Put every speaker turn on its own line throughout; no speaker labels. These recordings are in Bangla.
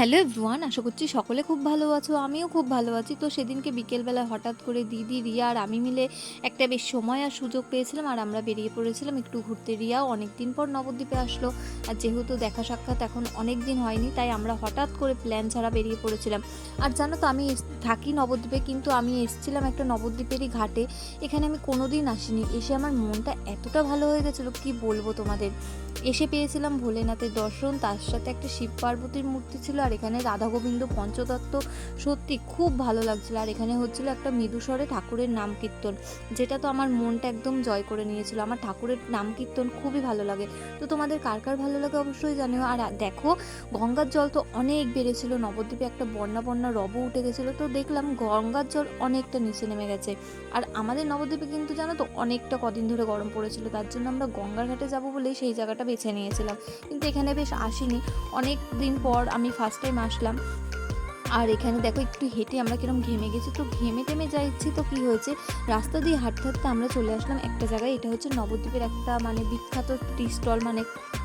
হ্যালো এভরিওয়ান, আশা করছি সকলে খুব ভালো আছো, আমিও খুব ভালো আছি। তো সেদিনকে বিকেলবেলা হঠাৎ করে দিদি, রিয়া আর আমি মিলে একটা বেশ সময় আর সুযোগ পেয়েছিলাম আর আমরা বেরিয়ে পড়েছিলাম একটু ঘুরতে। রিয়াও অনেক দিন পর নবদ্বীপে আসলো আর যেহেতু দেখা সাক্ষাৎ এখন অনেক দিন হয়নি, তাই আমরা হঠাৎ করে প্ল্যান ছাড়া বেরিয়ে পড়েছিলাম। আর জানো তো, আমি থাকি নবদ্বীপে কিন্তু আমি এসেছিলাম একটা নবদ্বীপেরই ঘাটে। এখানে আমি কোনো দিন আসিনি। এসে আমার মনটা এতটা ভালো হয়ে গেছিল, কি বলব তোমাদের? এসে পেয়েছিলাম ভোলেনাথের দর্শন, তার সাথে একটা শিব পার্বতীর মূর্তি ছিল আর এখানে রাধা গোবিন্দ পঞ্চতত্ত্ব সত্যি খুব ভালো লাগছিল। আর এখানে হচ্ছিল একটা মৃদুস্বরে ঠাকুরের নাম কীর্তন, যেটা তো আমার মনটা একদম জয় করে নিয়েছিল। আমার ঠাকুরের নাম কীর্তন খুবই ভালো লাগে। তো তোমাদের কার কার ভালো লাগে অবশ্যই জানিও। আর দেখো, গঙ্গার জল তো অনেক বেড়েছিল, নবদ্বীপে একটা বন্যা বন্যা রব উঠে গেছিল। তো দেখলাম গঙ্গার জল অনেকটা নিচে নেমে গেছে। আর আমাদের নবদ্বীপে কিন্তু জানো তো অনেকটা কদিন ধরে গরম পড়েছিল, তার জন্য আমরা গঙ্গার ঘাটে যাব বলেই সেই জায়গাটা বেছে নিয়েছিলাম। কিন্তু এখানে বেশ আসিনি। অনেক দিন পর আমি ফার্স্ট টাইম আসলাম। আর এখানে দেখো একটু হেঁটে আমরা কিরম ঘেমে গেছি। তো ঘেমে টেমে যাচ্ছি তো কি হয়েছে? রাস্তা দিয়ে হাঁটতে হাঁটতে আমরা চলে আসলাম একটা জায়গায়। এটা হচ্ছে নবদ্বীপের একটা মানে বিখ্যাত টি স্টল মানে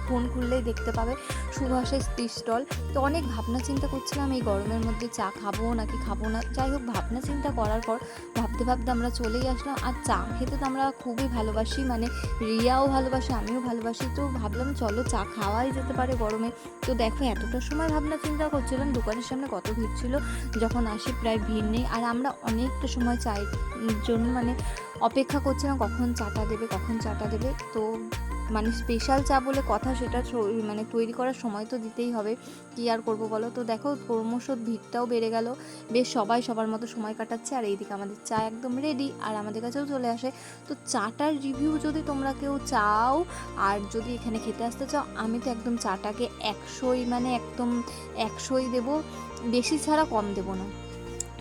ফোন খুললেই দেখতে পাবে সুভাষের টি স্টল। তো অনেক ভাবনা চিন্তা করছিলাম, এই গরমের মধ্যে চা খাব নাকি খাব না? যাই হোক, ভাবনা চিন্তা করার পর ভাবতে ভাবতে আমরা চলেই আসলাম। আর চা খেতে তো আমরা খুবই ভালোবাসি মানে রিয়াও ভালোবাসে, আমিও ভালোবাসি। তো ভাবলাম চলো চা খাওয়াই যেতে পারে গরমে। তো দেখো, এতটা সময় ভাবনা চিন্তা করছিলাম, দোকানের সামনে কত ভিড় ছিল, যখন আসি প্রায় ভিড় নেই। আর আমরা অনেকটা সময় চাই জন্য মানে অপেক্ষা করছিলাম, কখন চাটা দেবে, কখন চাটা দেবে। তো মানে স্পেশাল চা বলে কথা সেটা মানে তৈরি করার সময় তো দিতেই হবে। কী আর করব বলো? তো দেখো ক্রমশ ভিড়টাও বেড়ে গেল। বেশ সবাই সবার মতো সময় কাটাচ্ছে আর এইদিকে আমাদের চা একদম রেডি আর আমাদের কাছেও চলে আসে। তো চাটার রিভিউ যদি তোমরা কেউ চাও আর যদি এখানে খেতে আসতে চাও, আমি তো একদম চাটাকে একশোই মানে একদম একশোই দেবো। বেশি ছাড়া কম দেবো না।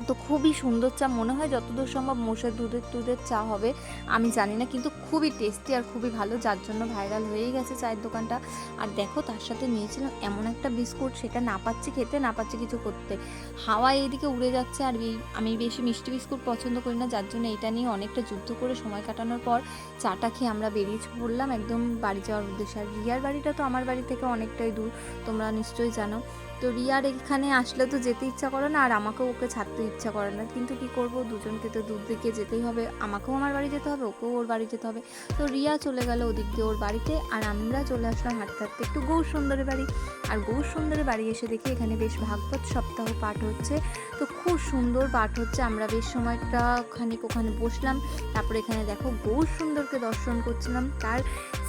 তো খুবই সুন্দর চা, মনে হয় যতদূর সম্ভব মোষের দুধের দুধের চা হবে, আমি জানি না, কিন্তু খুবই টেস্টি আর খুবই ভালো, যার জন্য ভাইরাল হয়েই গেছে চায়ের দোকানটা। আর দেখো, তার সাথে নিয়েছিলাম এমন একটা বিস্কুট, সেটা না পাচ্ছি খেতে, না পাচ্ছি কিছু করতে। হাওয়া এইদিকে উড়ে যাচ্ছে আর আমি বেশি মিষ্টি বিস্কুট পছন্দ করি না, যার জন্য এটা নিয়ে অনেকটা যুদ্ধ করে সময় কাটানোর পর চাটা খেয়ে আমরা বেরিয়ে পড়লাম একদম বাড়ি যাওয়ার উদ্দেশ্যে। আর রিয়ার বাড়িটা তো আমার বাড়ি থেকে অনেকটাই দূর, তোমরা নিশ্চয়ই জানো। তো রিয়ার এখানে আসলে তো যেতে ইচ্ছা করে না, আর আমাকেও ওকে ছাড়তে ইচ্ছা করে না। কিন্তু কি করব? দুজনকে তো দূর দিকে যেতেই হবে। আমাকেও আমার বাড়ি যেতে হবে, ওকেও ওর বাড়ি যেতে হবে। তো রিয়া চলে গেল ওদিক দিয়ে ওর বাড়িতে, আর আমরা চলে আসলাম হাঁটতে হাঁটতে একটু গৌর সুন্দরের বাড়ি। আর গৌর সুন্দরের বাড়ি এসে দেখি এখানে বেশ ভাগবত সপ্তাহ পাঠ হচ্ছে। তো খুব সুন্দর পাঠ হচ্ছে। আমরা বেশ সময়টা খানিক ওখানে বসলাম। তারপরে এখানে দেখো গৌর সুন্দরকে দর্শন করছিলাম। তার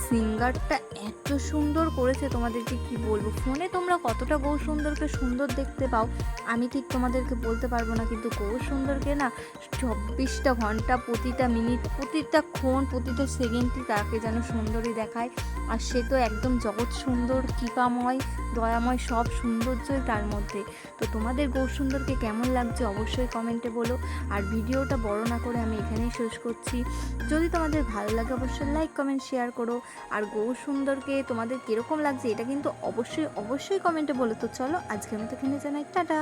সিঙ্গারটা এত সুন্দর করেছে, তোমাদেরকে কি বলব? ফোনে তোমরা কতটা গৌর সুন্দরকে সুন্দর দেখতে পাও, আমি ঠিক তোমাদেরকে বলতে পারব না, কিন্তু গৌর সুন্দরকে না চব্বিশটা ঘণ্টা, প্রতিটা মিনিট, প্রতিটা ক্ষণ, প্রতিটা সেকেন্ডই তাকে যেন সুন্দরই দেখায়। আর সে তো একদম জগৎ সুন্দর, কৃপাময়, দয়াময়, সব সৌন্দর্যই তার মধ্যে। তো তোমাদের গৌর সুন্দরকে কেমন লাগছে অবশ্যই কমেন্টে বলো। আর ভিডিওটা বড় না করে আমি এখানেই শেষ করছি। যদি তোমাদের ভালো লাগে অবশ্যই লাইক, কমেন্ট, শেয়ার করো। আর গৌর সুন্দরকে তোমাদের কীরকম লাগছে এটা কিন্তু অবশ্যই অবশ্যই কমেন্টে বলো তো চলো। আজকের মতো কিনে জানাই টাটা।